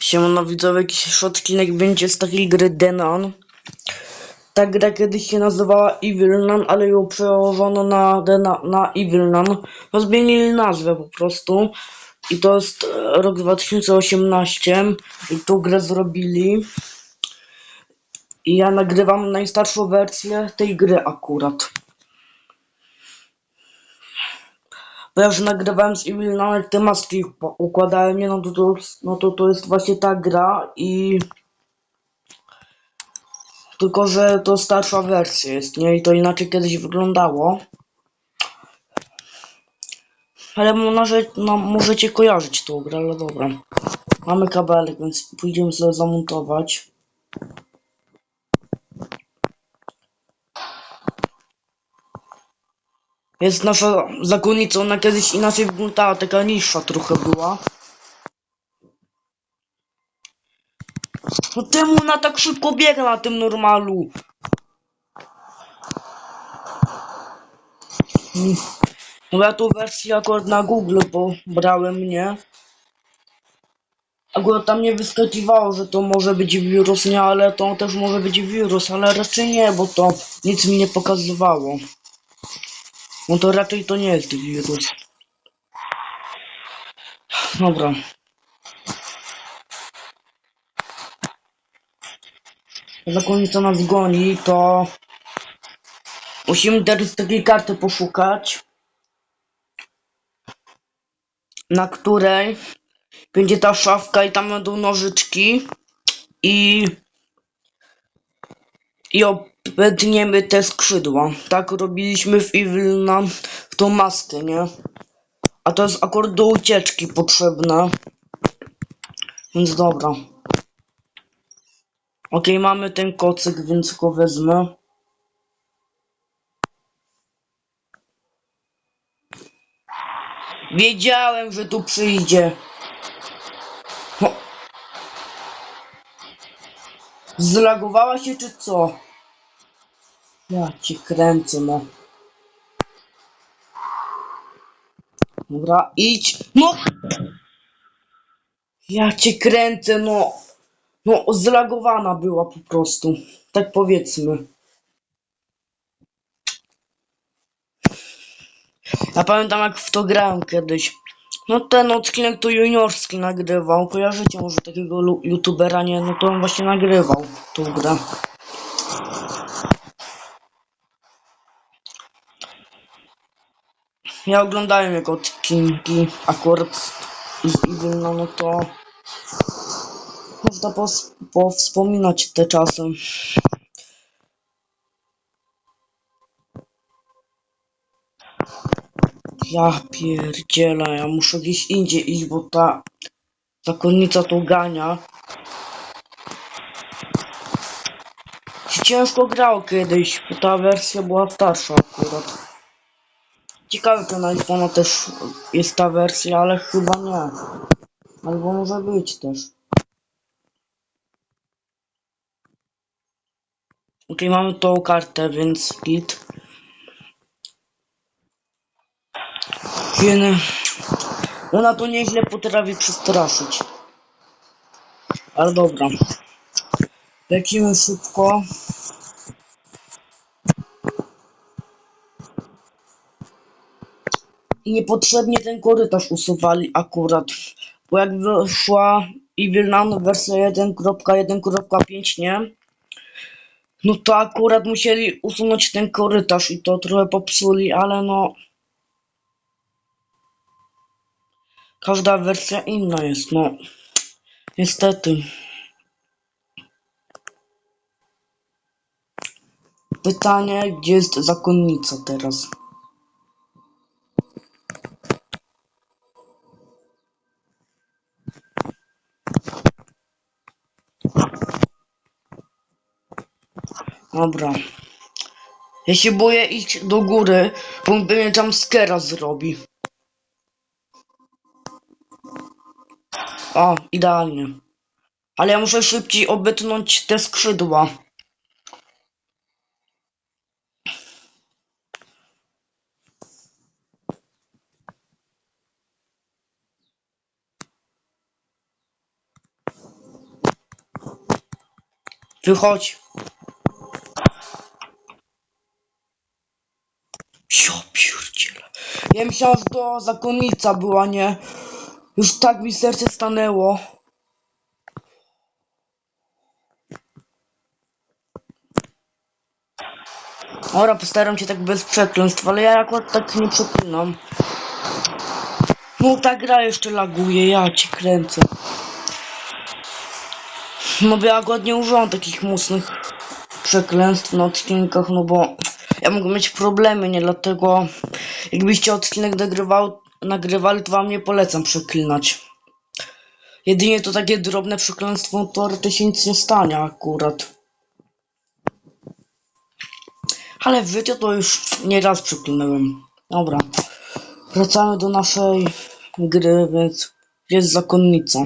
Siemano widzowie, jakiś odcinek będzie z takiej gry Denon. Ta gra kiedyś się nazywała Evil Nun, ale ją przełożono na, Dena, na Evil Nun. No zmienili nazwę po prostu. I to jest e, rok 2018 i tą grę zrobili. I ja nagrywam najstarszą wersję tej gry akurat. Bo ja już nagrywałem z Evil Nun, jak te maski po- układałem, nie, no to, to, no to to jest właśnie ta gra i... Tylko, że to starsza wersja jest, nie? I to inaczej kiedyś wyglądało. Ale może, no, możecie kojarzyć tą grę, ale dobra. Mamy kabelek, więc pójdziemy sobie zamontować. Jest nasza zakonnica, ona kiedyś inaczej wyglądała, taka niższa trochę była. No temu ona tak szybko biega na tym normalu. No ja tą wersję akurat na Google pobrałem, nie? Akurat tam nie wyskakiwało, że to może być wirus, nie, ale to też może być wirus, ale raczej nie, bo to nic mi nie pokazywało. No to raczej to nie jest wirus. Dobra. Zakonnica nas goni, to musimy teraz takiej karty poszukać, na której będzie ta szafka i tam będą nożyczki i i obetniemy te skrzydła. Tak robiliśmy w Evil na tą maskę, nie? A to jest akurat do ucieczki potrzebne. Więc dobra. Okej, mamy ten kocyk, więc go wezmę. Wiedziałem, że tu przyjdzie. O. Zlagowała się czy co? Ja ci kręcę, no. Dobra, idź. No! Ja cię kręcę, no. No, zlagowana była po prostu. Tak powiedzmy. Ja pamiętam jak w to grałem kiedyś. No ten odcinek to juniorski nagrywał. Kojarzycie może takiego youtubera, nie? No to on właśnie nagrywał tą grę. Ja oglądałem jego odcinki akurat z Evil, no, to można powspominać te czasy. Ja pierdzielę, ja muszę gdzieś indziej iść, bo ta zakonnica tu gania. Ciężko grało kiedyś, bo ta wersja była starsza akurat. Ciekawe, czy na iPhone'a też jest ta wersja, ale chyba nie. Albo może być też. Okej, mamy tą kartę, więc git. Jeny. Ona to nieźle potrafi przestraszyć. Ale dobra. Lecimy szybko. I niepotrzebnie ten korytarz usuwali akurat. Bo jak wyszła Evil Nun wersja 1.1.5, nie? No to akurat musieli usunąć ten korytarz i to trochę popsuli, ale no... Każda wersja inna jest, no. Niestety. Pytanie, gdzie jest zakonnica teraz? Dobra. Ja się boję iść do góry, bo on pewnie jumpscare'a zrobi. O, idealnie. Ale ja muszę szybciej obetnąć te skrzydła. Wychodź. Ja pierdzielę. Ja myślałem, że to zakonnica była, nie? Już tak mi serce stanęło. Ora, postaram się tak bez przekleństw, ale ja akurat tak nie przeklinam. No ta gra jeszcze laguje, ja ci kręcę. No bo ja akurat nie używam takich mocnych przekleństw na odcinkach, no bo ja mogę mieć problemy, nie? Dlatego jakbyście odcinek nagrywał, nagrywali, to wam nie polecam przeklinać. Jedynie to takie drobne przekleństwo, to się nic nie stanie akurat. Ale w życiu to już nieraz przeklinałem. Dobra. Wracamy do naszej gry, więc jest zakonnica.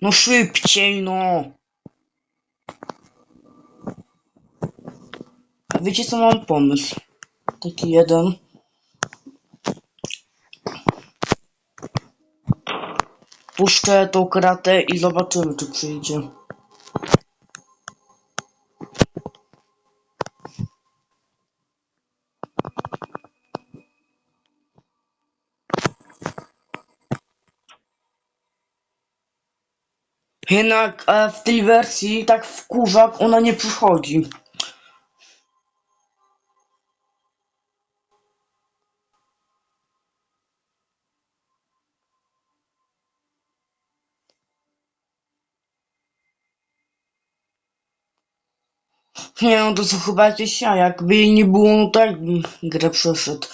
No szybciej, no! Wiecie co mam pomysł? Taki jeden. Puszczę tą kratę i zobaczymy czy przyjdzie. Jednak e, w tej wersji tak wkurzak ona nie przychodzi. Nie no, to są chyba jakieś ja. Jakby jej nie było, no jakbym grę przeszedł.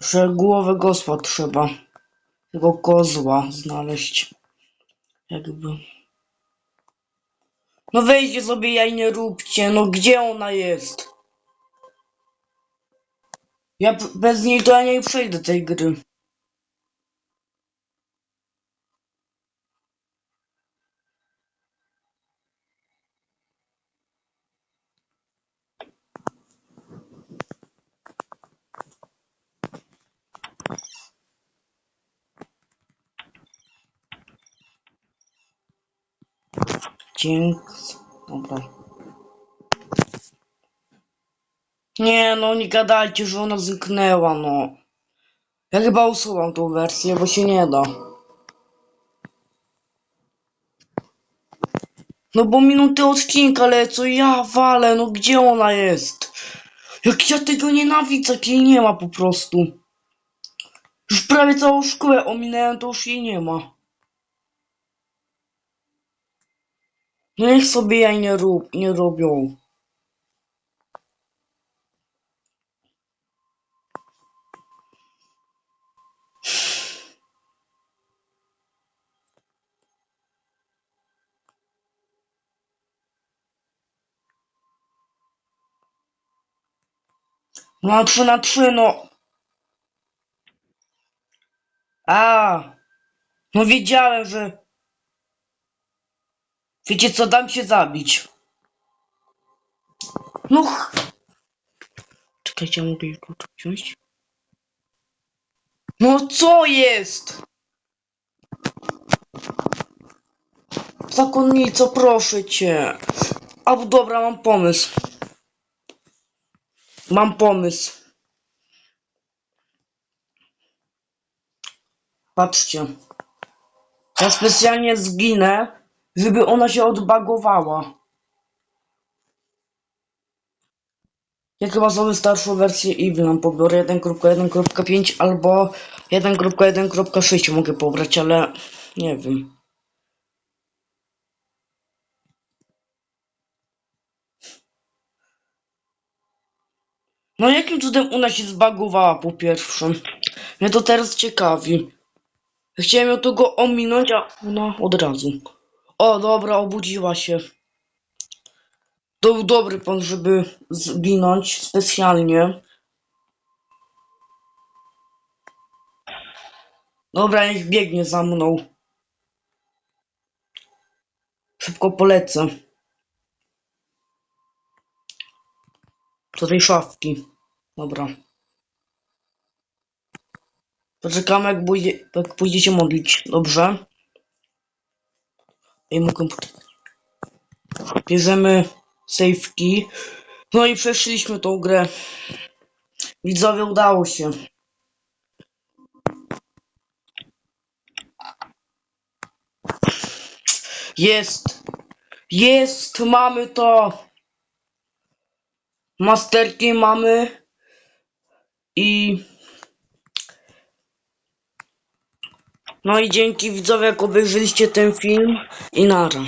Że głowę gosła trzeba. Tego kozła znaleźć. Jakby. No weźcie sobie jaj nie róbcie, no gdzie ona jest? Ja bez niej to ja nie przejdę tej gry. Dzięki. Dobra. Nie no, nie gadajcie, że ona zniknęła, no. Ja chyba usuwam tą wersję, bo się nie da. No bo minuty odcinka lecą, ja walę, no gdzie ona jest? Jak ja tego nienawidzę, jak jej nie ma po prostu. Już prawie całą szkołę ominęłem, to już jej nie ma. Niech sobie jaj nie, rób, nie robią. No trzy na trzy, no. A, no wiedziałem, że... Wiecie co, dam się zabić. No... ch- Czekajcie, mogę jej tu wziąć? No co jest? Zakonnico, proszę cię. A dobra, mam pomysł. Mam pomysł. Patrzcie. Ja specjalnie zginę, żeby ona się odbagowała. Ja chyba sobie starszą wersję Evelyn pobiorę 1.1.5 albo 1.1.6 mogę pobrać, ale nie wiem. No jakim cudem ona się zbagowała po pierwsze? Mnie to teraz ciekawi. Chciałem ją tylko ominąć, a ona od razu. O, dobra, obudziła się. To był dobry pan, żeby zginąć specjalnie. Dobra, niech biegnie za mną. Szybko polecę. Do tej szafki. Dobra. Poczekamy, jak, pójdzie, jak pójdziecie modlić. Dobrze? I mu komputer. Bierzemy save key. No i przeszliśmy tą grę. Widzowie, udało się. Jest! Jest! Mamy to! Masterki mamy. I... No i dzięki widzowie, jak obejrzeliście ten film. I nara.